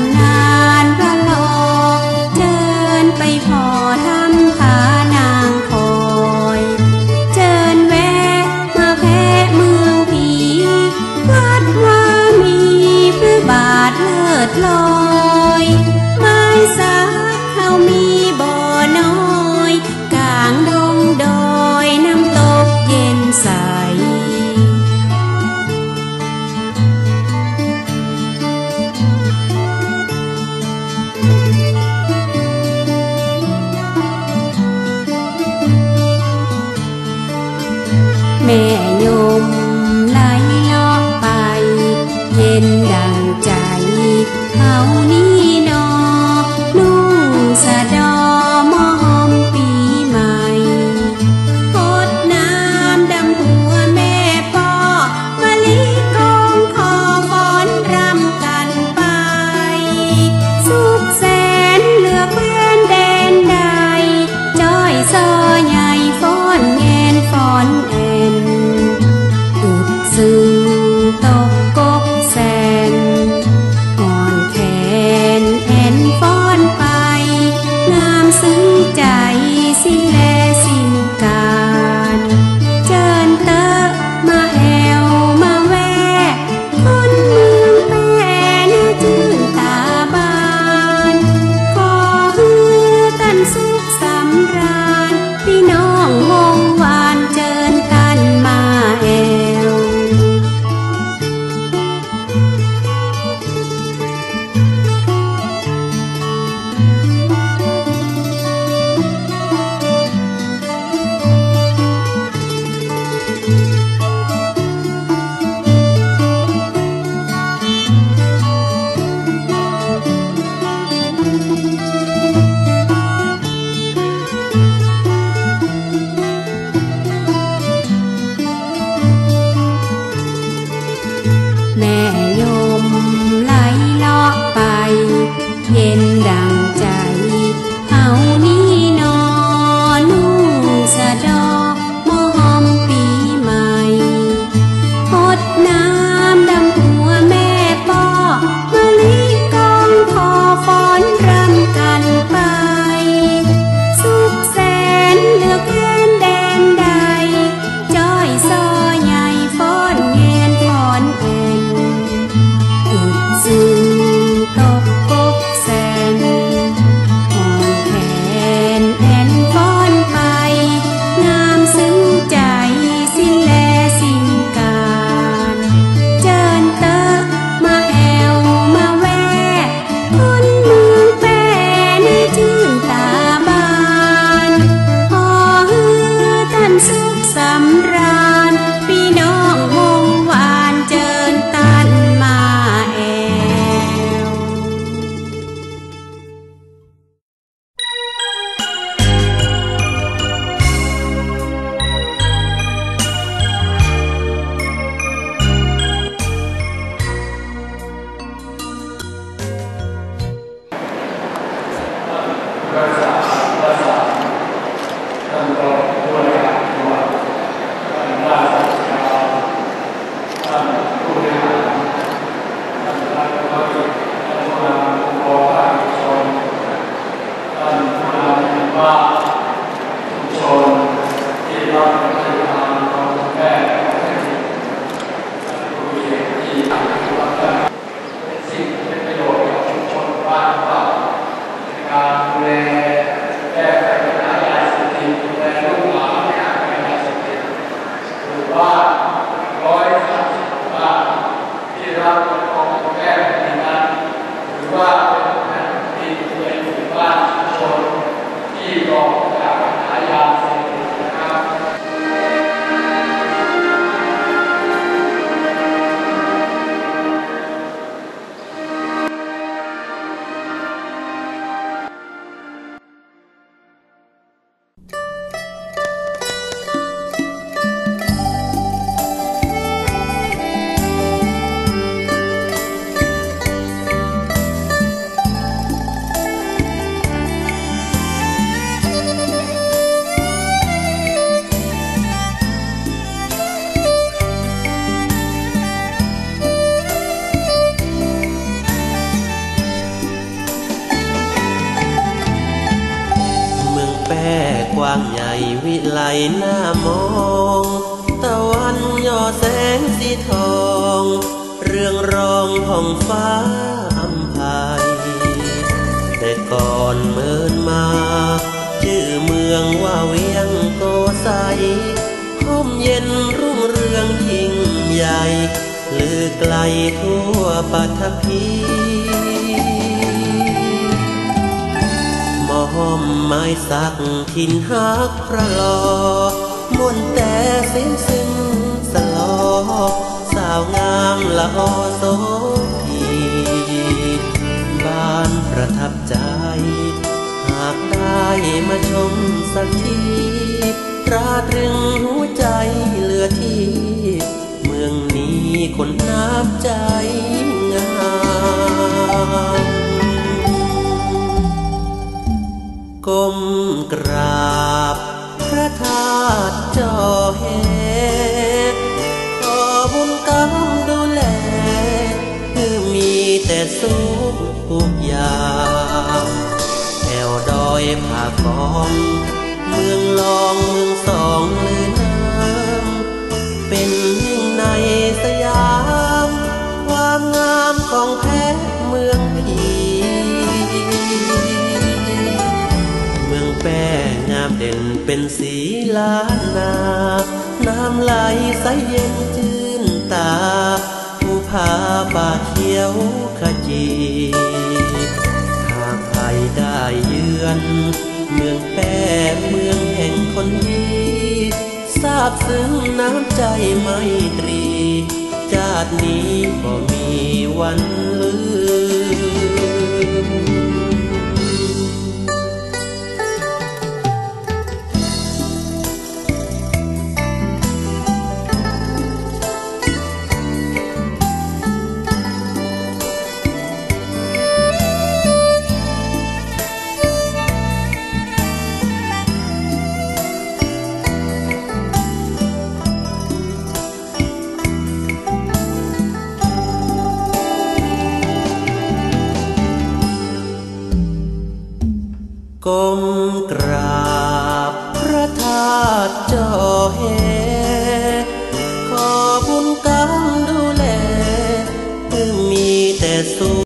ำนานพระโลงเดินไปขอทำผานางคอยเจิญแวะมาแพะเมืองผีวัดว่ามีพระบาทเลิศลอ แม่ยมไหลเลาะไป เย็น วิไลหน้ามองตะวันย่อแสงสีทอง เรื่องรองห้องฟ้าอำพายแต่ก่อนเมินมา ชื่อเมืองว่าเวียงโกใสห้มเย็นรุ่งเรืองยิ่งใหญ่ลือไกลทั่วปัทภี หอมไม้สักทินหักพระลอมวนแต่เสียงซึ้งสลอ สาวงามละออโสพีบ้านประทับใจ หากได้มาชมสักทีตราตรึงหัวใจเหลือที่ เมืองนี้คนน้ำใจ ก้มกราบพระธาตุจอเหขอบุญกรรมดูแลคือมีแต่สุขทุกอย่างแอวดอยผากอง เป็นสีล้านนา น้ำไหลใสเย็นจื่นตา ผู้พาป่าเขียวขจีหากใครได้เยือน เมืองแป้เมืองแห่งคนดีทราบซึ้งน้ำใจไม่ตรีจาตินี้ก็มีวันลืม ก้มกราบพระธาตุจอเห